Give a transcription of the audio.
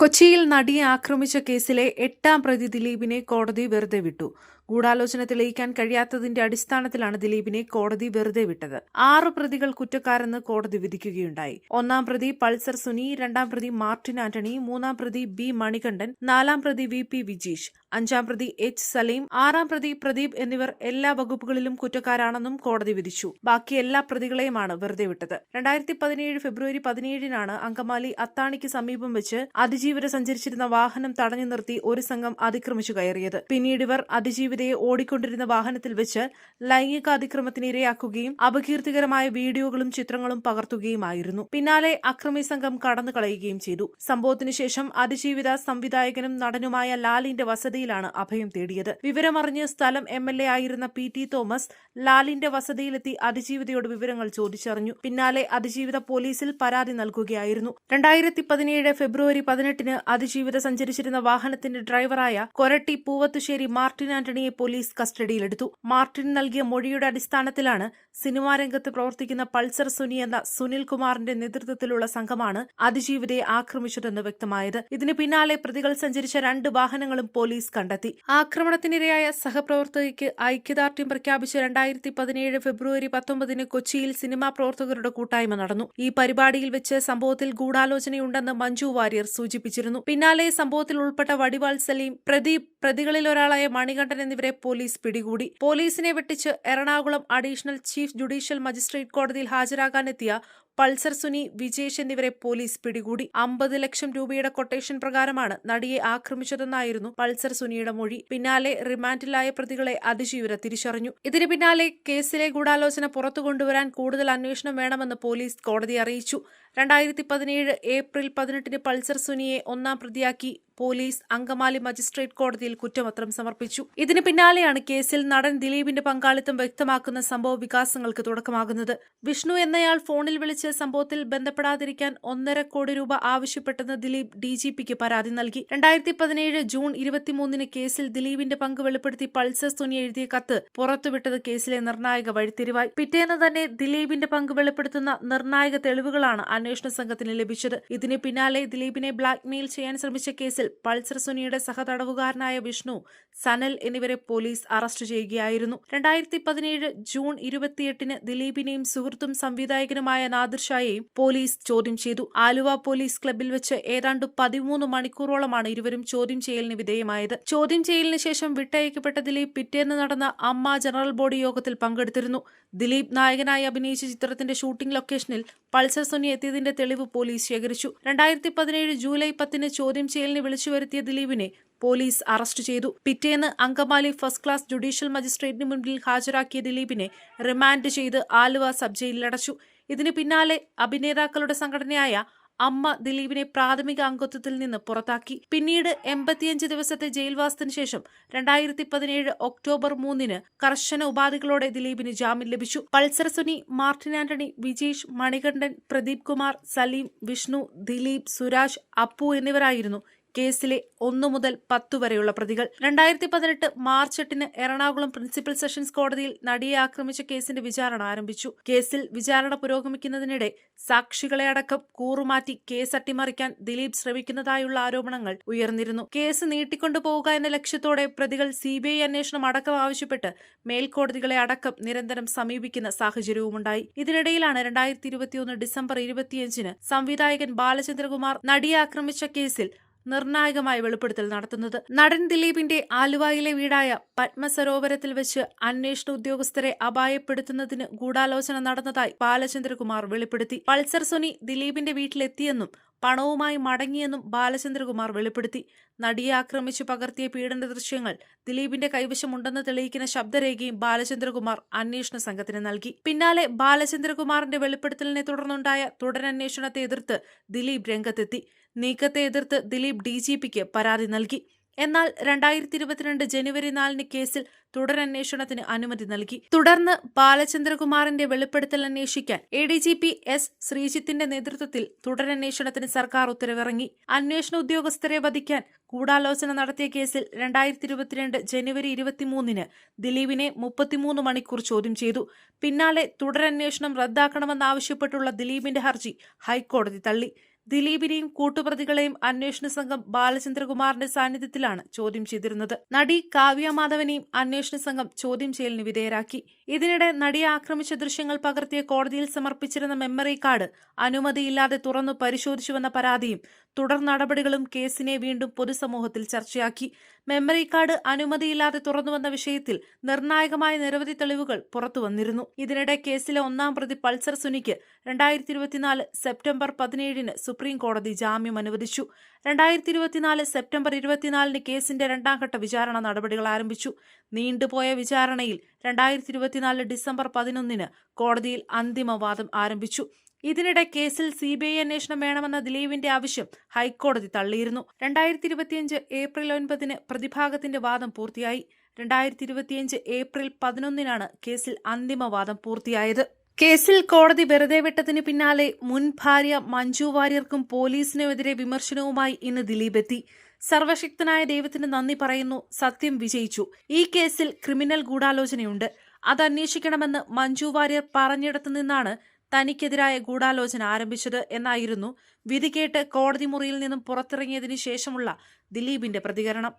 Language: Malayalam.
കൊച്ചിയിൽ നടിയെ ആക്രമിച്ച കേസിലെ എട്ടാം പ്രതി ദിലീപിനെ കോടതി വെറുതെ വിട്ടു. ഗൂഢാലോചന തെളിയിക്കാൻ കഴിയാത്തതിന്റെ അടിസ്ഥാനത്തിലാണ് ദിലീപിനെ കോടതി വെറുതെ വിട്ടത്. ആറ് പ്രതികൾ കുറ്റക്കാരെന്ന് കോടതി വിധിക്കുകയുണ്ടായി. ഒന്നാം പ്രതി പൾസർ സുനി രണ്ടാം പ്രതി മാർട്ടിൻ ആന്റണി മൂന്നാം പ്രതി ബി മണികണ്ഠൻ നാലാം പ്രതി വി പി വിജീഷ് അഞ്ചാം പ്രതി എച്ച് സലീം ആറാം പ്രതി പ്രദീപ് എന്നിവർ എല്ലാ വകുപ്പുകളിലും കുറ്റക്കാരാണെന്നും കോടതി വിധിച്ചു. ബാക്കി എല്ലാ പ്രതികളെയുമാണ് വെറുതെ വിട്ടത്. രണ്ടായിരത്തി പതിനേഴ് ഫെബ്രുവരി പതിനേഴിനാണ് അങ്കമാലി അത്താണിക്ക് സമീപം വെച്ച് അതിജീവര സഞ്ചരിച്ചിരുന്ന വാഹനം തടഞ്ഞു നിർത്തി ഒരു സംഘം അതിക്രമിച്ചു കയറിയത്. പിന്നീട് ഇവർ അതിജീവിതയെ ഓടിക്കൊണ്ടിരുന്ന വാഹനത്തിൽ വെച്ച് ലൈംഗിക അതിക്രമത്തിന് ഇരയാക്കുകയും അപകീർത്തികരമായ വീഡിയോകളും ചിത്രങ്ങളും പകർത്തുകയുമായിരുന്നു. പിന്നാലെ അക്രമി സംഘം കടന്നു കളയുകയും ചെയ്തു. സംഭവത്തിനു ശേഷം അതിജീവിത സംവിധായകനും നടനുമായ ലാലിന്റെ വസതിയിലാണ് അഭയം തേടിയത്. വിവരമറിഞ്ഞ് സ്ഥലം എം എൽ എ ആയിരുന്ന പി ടി തോമസ് ലാലിന്റെ വസതിയിലെത്തി അതിജീവിതയോട് വിവരങ്ങൾ ചോദിച്ചറിഞ്ഞു. പിന്നാലെ അതിജീവിത പോലീസിൽ പരാതി നൽകുകയായിരുന്നു. രണ്ടായിരത്തി പതിനേഴ് ഫെബ്രുവരി പതിനെട്ടിന് അതിജീവിത സഞ്ചരിച്ചിരുന്ന വാഹനത്തിന്റെ ഡ്രൈവറായ കൊരട്ടി പൂവത്തുശ്ശേരി മാർട്ടിൻ ആന്റണിയെ പോലീസ് കസ്റ്റഡിയിലെടുത്തു. മാർട്ടിൻ നൽകിയ മൊഴിയുടെ അടിസ്ഥാനത്തിലാണ് സിനിമാ രംഗത്ത് പ്രവർത്തിക്കുന്ന പൾസർ സുനി എന്ന സുനിൽ കുമാറിന്റെ നേതൃത്വത്തിലുള്ള സംഘമാണ് അതിജീവിതയെ ആക്രമിച്ചതെന്ന് വ്യക്തമായത്. ഇതിന് പിന്നാലെ പ്രതികൾ സഞ്ചരിച്ച രണ്ട് വാഹനങ്ങളും പോലീസ് കണ്ടെത്തി. ആക്രമണത്തിനിരയായ സഹപ്രവർത്തകയ്ക്ക് ഐക്യദാർഢ്യം പ്രഖ്യാപിച്ച് രണ്ടായിരത്തി പതിനേഴ് ഫെബ്രുവരി പത്തൊമ്പതിന് കൊച്ചിയിൽ സിനിമാ പ്രവർത്തകരുടെ കൂട്ടായ്മ നടന്നു. ഈ പരിപാടിയിൽ വെച്ച് സംഭവത്തിൽ ഗൂഢാലോചനയുണ്ടെന്ന് മഞ്ജു വാര്യർ സൂചിപ്പിച്ചിരുന്നു. പിന്നാലെ സംഭവത്തിൽ ഉൾപ്പെട്ട വടിവാൾ സലീം പ്രദീപ് പ്രതികളിൽ ഒരാളായ മണികണ്ഠൻ എന്നിവരെ പോലീസ് പിടികൂടി. പോലീസിനെ വെട്ടിച്ച് Ernakulam additional chief judicial magistrate കോടതിയിൽ ഹാജരാകാനെത്തിയ പൾസർ സുനി വിജേഷ് എന്നിവരെ പോലീസ് പിടികൂടി. അമ്പത് ലക്ഷം രൂപയുടെ കൊട്ടേഷൻ പ്രകാരമാണ് നടിയെ ആക്രമിച്ചതെന്നായിരുന്നു പൾസർ സുനിയുടെ മൊഴി. പിന്നാലെ റിമാൻഡിലായ പ്രതികളെ അതിജീവര തിരിച്ചറിഞ്ഞു. ഇതിന് പിന്നാലെ കേസിലെ ഗൂഢാലോചന പുറത്തു കൊണ്ടുവരാൻ കൂടുതൽ അന്വേഷണം വേണമെന്ന് പോലീസ് കോടതി അറിയിച്ചു. രണ്ടായിരത്തി പതിനേഴ് ഏപ്രിൽ പതിനെട്ടിന് പൾസർ സുനിയെ ഒന്നാം പ്രതിയാക്കി പോലീസ് അങ്കമാലി മജിസ്ട്രേറ്റ് കോടതിയിൽ കുറ്റപത്രം സമർപ്പിച്ചു. ഇതിന് പിന്നാലെയാണ് കേസിൽ നടൻ ദിലീപിന്റെ പങ്കാളിത്തം വ്യക്തമാക്കുന്ന സംഭവ വികാസങ്ങൾക്ക് തുടക്കമാകുന്നത്. വിഷ്ണു എന്നയാൾ ഫോണിൽ വിളിച്ച് സംഭവത്തിൽ ബന്ധപ്പെടാതിരിക്കാൻ ഒന്നര കോടി രൂപ ആവശ്യപ്പെട്ടെന്ന് ദിലീപ് ഡി ജി പിക്ക് പരാതി നൽകി. രണ്ടായിരത്തി പതിനേഴ് ജൂൺ ഇരുപത്തിമൂന്നിന് കേസിൽ ദിലീപിന്റെ പങ്ക് വെളിപ്പെടുത്തി പൾസർ സുനി എഴുതിയ കത്ത് പുറത്തുവിട്ടത് കേസിലെ നിർണായക വഴിത്തിരിവായി. പിറ്റേന്ന് തന്നെ ദിലീപിന്റെ പങ്ക് വെളിപ്പെടുത്തുന്ന നിർണായക തെളിവുകളാണ് അന്വേഷണ സംഘത്തിന് ലഭിച്ചത്. ഇതിന് പിന്നാലെ ദിലീപിനെ ബ്ലാക്ക്മെയിൽ ചെയ്യാൻ ശ്രമിച്ച കേസിൽ പൾസർ സുനിയുടെ സഹതടവുകാരനായ വിഷ്ണു സനൽ എന്നിവരെ പോലീസ് അറസ്റ്റ് ചെയ്യുകയായിരുന്നു. രണ്ടായിരത്തി പതിനേഴ് ജൂൺ ഇരുപത്തിയെട്ടിന് ദിലീപിനെയും സുഹൃത്തും സംവിധായകനുമായ നാദിർ ഷായെയും പോലീസ് ചോദ്യം ചെയ്തു ആലുവ പോലീസ് ക്ലബിൽ വെച്ച് ഏതാണ്ട് പതിമൂന്ന് മണിക്കൂറോളമാണ് ഇരുവരും ചോദ്യം ചെയ്യലിന് വിധേയമായത് ചോദ്യം ചെയ്യലിന് ശേഷം വിട്ടയക്കപ്പെട്ടതിലെ പിറ്റേന്ന് നടന്ന അമ്മ ജനറൽ ബോഡി യോഗത്തിൽ പങ്കെടുത്തിരുന്നു ദിലീപ് നായകനായി അഭിനയിച്ച ചിത്രത്തിന്റെ ഷൂട്ടിംഗ് ലൊക്കേഷനിൽ പൾസർ സുനി എത്തിയതിന്റെ തെളിവ് പോലീസ് ശേഖരിച്ചു രണ്ടായിരത്തി പതിനേഴ് ജൂലൈ പത്തിന് ചോദ്യം ചെയ്യലിന് വിളിച്ചു വരുത്തിയ ദിലീപിനെ പോലീസ് അറസ്റ്റ് ചെയ്തു പിറ്റേന്ന് അങ്കമാലി ഫസ്റ്റ് ക്ലാസ് ജുഡീഷ്യൽ മജിസ്ട്രേറ്റിന് മുൻപിൽ ഹാജരാക്കിയ ദിലീപിനെ റിമാൻഡ് ചെയ്ത് ആലുവ സബ് ജയിലിലടച്ചു ഇതിന് പിന്നാലെ അഭിനേതാക്കളുടെ സംഘടനയായ അമ്മ ദിലീപിനെ പ്രാഥമിക അംഗത്വത്തിൽ നിന്ന് പുറത്താക്കി. പിന്നീട് എൺപത്തിയഞ്ച് ദിവസത്തെ ജയിൽവാസത്തിന് ശേഷം രണ്ടായിരത്തി പതിനേഴ് ഒക്ടോബർ മൂന്നിന് കർശന ഉപാധികളോടെ ദിലീപിന് ജാമ്യം ലഭിച്ചു. Pulsar Suni Martin Antony Vijesh Manikandan Pradeep Kumar Saleem Vishnu Dileep Suraj Appu എന്നിവരായിരുന്നു കേസിലെ ഒന്നു മുതൽ പത്തു വരെയുള്ള പ്രതികൾ. രണ്ടായിരത്തി പതിനെട്ട് മാർച്ച് എട്ടിന് എറണാകുളം പ്രിൻസിപ്പൽ സെഷൻസ് കോടതിയിൽ നടിയെ ആക്രമിച്ച കേസിന്റെ വിചാരണ ആരംഭിച്ചു. കേസിൽ വിചാരണ പുരോഗമിക്കുന്നതിനിടെ സാക്ഷികളെ അടക്കം കൂറുമാറ്റി കേസ് അട്ടിമറിക്കാൻ ദിലീപ് ശ്രമിക്കുന്നതായുള്ള ആരോപണങ്ങൾ ഉയർന്നിരുന്നു. കേസ് നീട്ടിക്കൊണ്ടുപോവുക എന്ന ലക്ഷ്യത്തോടെ പ്രതികൾ സിബിഐ അന്വേഷണം അടക്കം ആവശ്യപ്പെട്ട് മേൽക്കോടതികളെ അടക്കം നിരന്തരം സമീപിക്കുന്ന സാഹചര്യവുമുണ്ടായി. ഇതിനിടയിലാണ് രണ്ടായിരത്തി ഇരുപത്തിയൊന്ന് ഡിസംബർ ഇരുപത്തിയഞ്ചിന് സംവിധായകൻ ബാലചന്ദ്രകുമാർ നടിയെ ആക്രമിച്ച കേസിൽ നിർണായകമായ വെളിപ്പെടുത്തൽ നടത്തുന്നത്. നടൻ ദിലീപിന്റെ ആലുവയിലെ വീടായ പത്മസരോവരത്തിൽ വെച്ച് അന്വേഷണ ഉദ്യോഗസ്ഥരെ അപായപ്പെടുത്തുന്നതിന് ഗൂഢാലോചന നടന്നതായി ബാലചന്ദ്രകുമാർ വെളിപ്പെടുത്തി. പൾസർ സുനി ദിലീപിന്റെ വീട്ടിലെത്തിയെന്നും പണവുമായി മടങ്ങിയെന്നും ബാലചന്ദ്രകുമാർ വെളിപ്പെടുത്തി. നടിയെ ആക്രമിച്ചു പകർത്തിയ പീഡന ദൃശ്യങ്ങൾ ദിലീപിന്റെ കൈവശമുണ്ടെന്ന് തെളിയിക്കുന്ന ശബ്ദരേഖയും ബാലചന്ദ്രകുമാർ അന്വേഷണ സംഘത്തിന് നൽകി. പിന്നാലെ ബാലചന്ദ്രകുമാറിന്റെ വെളിപ്പെടുത്തലിനെ തുടർന്നുണ്ടായ തുടരന്വേഷണത്തെ എതിർത്ത് ദിലീപ് രംഗത്തെത്തി. നീക്കത്തെ എതിർത്ത് ദിലീപ് ഡി ജി പിക്ക് പരാതി നൽകി. എന്നാൽ രണ്ടായിരത്തി ഇരുപത്തിരണ്ട് ജനുവരി നാലിന് കേസിൽ തുടരന്വേഷണത്തിന് അനുമതി നൽകി. തുടർന്ന് ബാലചന്ദ്രകുമാറിന്റെ വെളിപ്പെടുത്തൽ അന്വേഷിക്കാൻ A D G P S ശ്രീജിത്തിന്റെ നേതൃത്വത്തിൽ തുടരന്വേഷണത്തിന് സർക്കാർ ഉത്തരവിറങ്ങി. അന്വേഷണ ഉദ്യോഗസ്ഥരെ വധിക്കാൻ ഗൂഢാലോചന നടത്തിയ കേസിൽ രണ്ടായിരത്തി ഇരുപത്തിരണ്ട് ജനുവരി ഇരുപത്തിമൂന്നിന് ദിലീപിനെ മുപ്പത്തിമൂന്ന് മണിക്കൂർ ചോദ്യം ചെയ്തു. പിന്നാലെ തുടരന്വേഷണം റദ്ദാക്കണമെന്നാവശ്യപ്പെട്ടുള്ള ദിലീപിന്റെ ഹർജി ഹൈക്കോടതി തള്ളി. ദിലീപിനെയും കൂട്ടുപ്രതികളെയും അന്വേഷണ സംഘം ബാലചന്ദ്രകുമാറിന്റെ സാന്നിധ്യത്തിലാണ് ചോദ്യം ചെയ്തിരുന്നത്. നടി കാവ്യ മാധവനെയും അന്വേഷണ സംഘം ചോദ്യം ചെയ്യലിന് വിധേയരാക്കി. ഇതിനിടെ നടിയെ ആക്രമിച്ച ദൃശ്യങ്ങൾ പകർത്തിയ കോടതിയിൽ സമർപ്പിച്ചിരുന്ന മെമ്മറി കാർഡ് അനുമതിയില്ലാതെ തുറന്നു പരിശോധിച്ചുവെന്ന പരാതിയും തുടർ നടപടികളും കേസിനെ വീണ്ടും പൊതുസമൂഹത്തിൽ ചർച്ചയാക്കി. മെമ്മറി കാർഡ് അനുമതിയില്ലാതെ തുറന്നുവന്ന വിഷയത്തിൽ നിർണായകമായ നിരവധി തെളിവുകൾ പുറത്തുവന്നിരുന്നു. ഇതിനിടെ കേസിലെ ഒന്നാം പ്രതി പൾസർ സുനിക്ക് രണ്ടായിരത്തി ഇരുപത്തിനാല് സെപ്റ്റംബർ പതിനേഴിന് സുപ്രീം കോടതി ജാമ്യം അനുവദിച്ചു. രണ്ടായിരത്തി ഇരുപത്തിനാല് സെപ്റ്റംബർ ഇരുപത്തിനാലിന് കേസിന്റെ രണ്ടാംഘട്ട വിചാരണ നടപടികൾ ആരംഭിച്ചു. നീണ്ടുപോയ വിചാരണയിൽ രണ്ടായിരത്തി ഇരുപത്തിനാല് ഡിസംബർ പതിനൊന്നിന് കോടതിയിൽ അന്തിമവാദം ആരംഭിച്ചു. ഇതിനിടെ കേസിൽ സി ബി ഐ അന്വേഷണം വേണമെന്ന ദിലീപിന്റെ ആവശ്യം ഹൈക്കോടതി തള്ളിയിരുന്നു. രണ്ടായിരത്തി ഇരുപത്തിയഞ്ച് ഏപ്രിൽ ഒൻപതിന് പ്രതിഭാഗത്തിന്റെ വാദം പൂർത്തിയായി. രണ്ടായിരത്തി ഇരുപത്തിയഞ്ച് ഏപ്രിൽ പതിനൊന്നിനാണ് കേസിൽ അന്തിമവാദം പൂർത്തിയായത്. കേസിൽ കോടതി വെറുതെ വിട്ടതിന് പിന്നാലെ മുൻ ഭാര്യ മഞ്ജു വാര്യർക്കും പോലീസിനുമെതിരെ വിമർശനവുമായി ഇന്ന് ദിലീപ് എത്തി. സർവശക്തനായ ദൈവത്തിന് നന്ദി പറയുന്നു. സത്യം വിജയിച്ചു. ഈ കേസിൽ ക്രിമിനൽ ഗൂഢാലോചനയുണ്ട്. അത് അന്വേഷിക്കണമെന്ന് മഞ്ജു വാര്യർ പറഞ്ഞിടത്തു നിന്നാണ് തനിക്കെതിരായ ഗൂഢാലോചന ആരംഭിച്ചത് എന്നായിരുന്നു വിധി കേട്ട് കോടതി മുറിയിൽ നിന്നും പുറത്തിറങ്ങിയതിനു ശേഷമുള്ള ദിലീപിന്റെ പ്രതികരണം.